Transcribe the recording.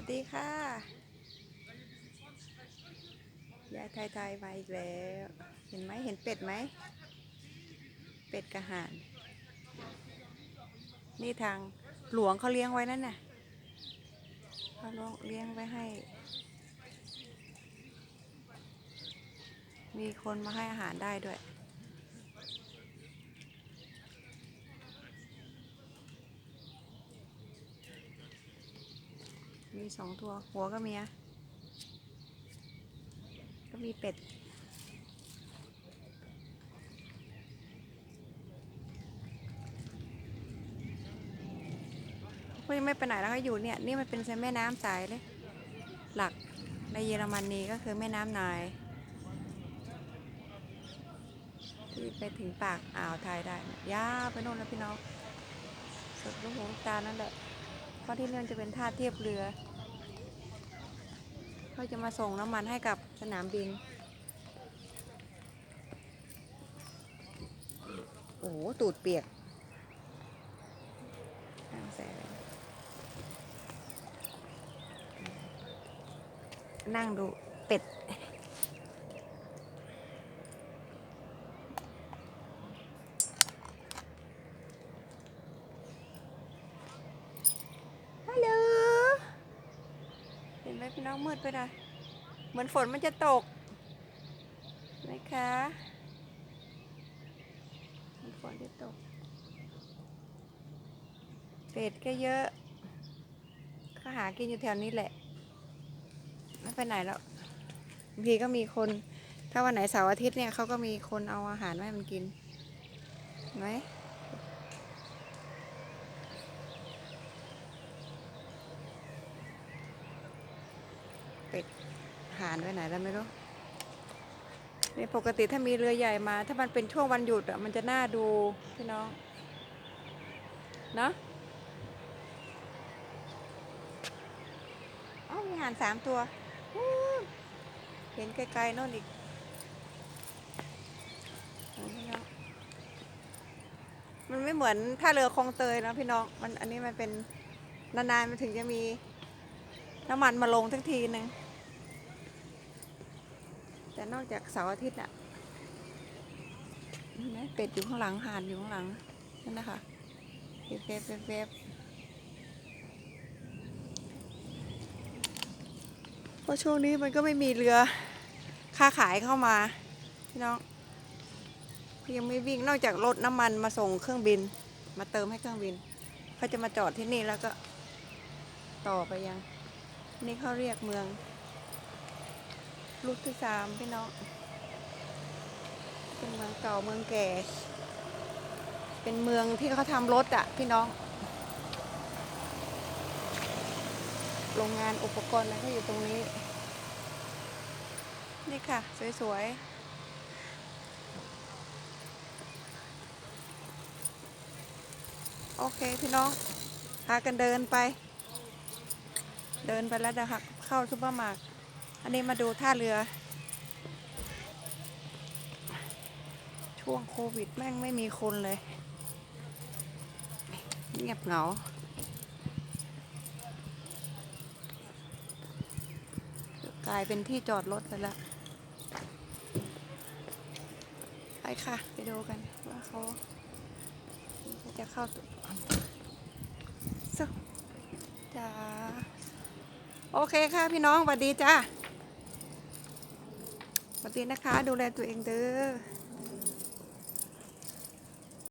วัสดีค่ะยายไทยไทยมาอีกแล้ว เห็นไหมเห็นเป็ดไหม เป็ดกระหาน นี่ทางหลวงเขาเลี้ยงไว้นั่นน่ะเขาเลี้ยงไว้ให้ มีคนมาให้อาหารได้ด้วย มีสองตัวหัวก็เมียก็มีเป็ดเขายังไม่ไปไหนแล้วก็อยู่เนี่ย นี่มันเป็นแม่น้ำสายเลย หลักในเยอรมนีก็คือแม่น้ำนาย ที่ไปถึงปากอ่าวไทยได้ยาวไปโน่นแล้วพี่น้องสุดลูกหูลูกตานั่นแหละเพราะที่นั่นจะเป็นท่าเทียบเรือ เขาจะมาส่งน้ำมันให้กับสนามบิน โอ้โหตูดเปียกนั่งแสงนั่งดูเป็ด ฮัลโหล เห็ น้องมืดไปหน่อยเหมือนฝนมันจะตกนะคะเหมือนฝนจะตกเป็ดก็เยอะก็หากินอยู่แถวนี้แหละไม่ไปไหนแล้วบางทีก็มีคน ถ้าวันไหนเสาร์อาทิตย์เนี่ยเขาก็มีคนเอาอาหารมาให้มันกินไหม เป็ดหานไปไหนแล้วไม่รู้นี่ปกติถ้ามีเรือใหญ่มา ถ้ามันเป็นช่วงวันหยุดอะมันจะน่าดูพี่น้องเนาะอ๋อมีหานสามตัวเห็นไกลๆโน่นอีกมันไม่เหมือนท่าเรือคลองเตยนะพี่น้อง มันอันนี้มันเป็นนานๆมันถึงจะมีน้ำมันมาลงทั้งทีหนึ่ง แต่นอกจากเสาร์อาทิตย์อะนี่นะเป็ดอยู่ข้างหลังห่านอยู่ข้างหลังนั่นนะคะเฟเวฟเวฟเวฟเพราะช่วงนี้มันก็ไม่มีเรือค้าขายเข้ามาพี่น้องยังไม่วิ่งนอกจากรถน้ำมันมาส่งเครื่องบิน มาเติมให้เครื่องบินเขาจะมาจอดที่นี่แล้วก็ต่อไปยัง นี่เขาเรียกเมือง ลูกที่สามพี่น้อง เป็นเมืองเก่าเมืองแก่ เป็นเมืองที่เขาทำรถอะพี่น้อง โรงงานอุปกรณ์อะไรก็อยู่ตรงนี้ นี่ค่ะ สวยๆโอเคพี่น้อง พากันเดินไป เดินไปแล้วนะครับเข้าซุปเปอร์มาร์ท อันนี้มาดูท่าเรือ ช่วงโควิดแม่งไม่มีคนเลย เงียบเหงากลายเป็นที่จอดรถไปแล้ว ไปค่ะ ไปดูกันว่าเขาจะเข้าจ้าโอเคค่ะพี่น้องสวัสดีจ้า สวัสดีนะคะ ดูแลตัวเองเด้อ